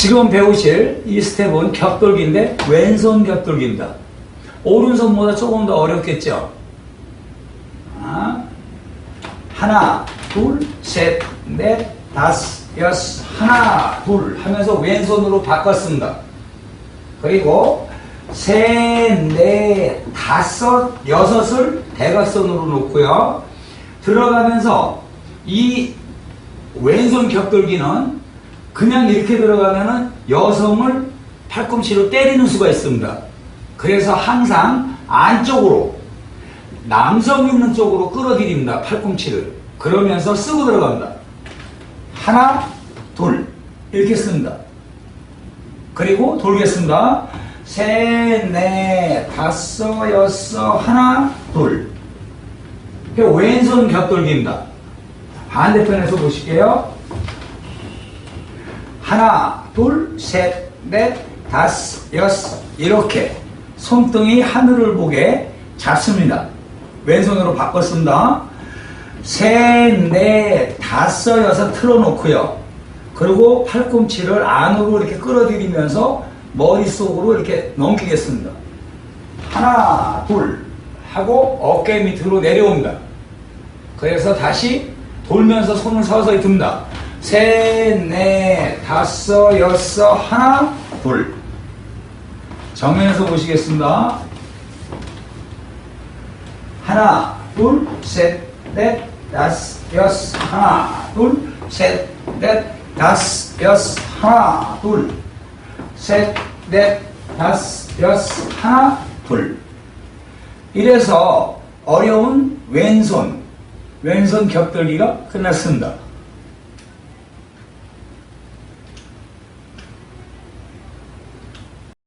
지금 배우실 이 스텝은 격돌기인데 왼손 격돌기입니다. 오른손보다 조금 더 어렵겠죠? 아, 하나, 둘, 셋, 넷, 다섯, 여섯, 하나, 둘 하면서 왼손으로 바꿨습니다. 그리고 셋, 넷, 다섯, 여섯을 대각선으로 놓고요. 들어가면서 이 왼손 격돌기는 그냥 이렇게 들어가면은 여성을 팔꿈치로 때리는 수가 있습니다. 그래서 항상 안쪽으로 남성 있는 쪽으로 끌어들입니다. 팔꿈치를. 그러면서 쓰고 들어갑니다. 하나, 둘 이렇게 씁니다. 그리고 돌겠습니다. 셋, 넷, 다섯, 여섯, 하나, 둘. 왼손 격돌기입니다. 반대편에서 보실게요. 하나, 둘, 셋, 넷, 다섯, 여섯 이렇게 손등이 하늘을 보게 잡습니다. 왼손으로 바꿨습니다. 셋, 넷, 다섯, 여섯 틀어놓고요. 그리고 팔꿈치를 안으로 이렇게 끌어들이면서 머릿속으로 이렇게 넘기겠습니다. 하나, 둘 하고 어깨 밑으로 내려옵니다. 그래서 다시 돌면서 손을 서서히 듭니다. 셋, 넷, 다섯, 여섯, 하나, 둘. 정면에서 보시겠습니다. 하나, 둘, 셋, 넷, 다섯, 여섯, 하나, 둘, 셋, 넷, 다섯, 여섯, 하나, 둘, 셋, 넷, 다섯, 여섯, 하나, 둘. 이래서 어려운 왼손, 왼손 격돌기가 끝났습니다.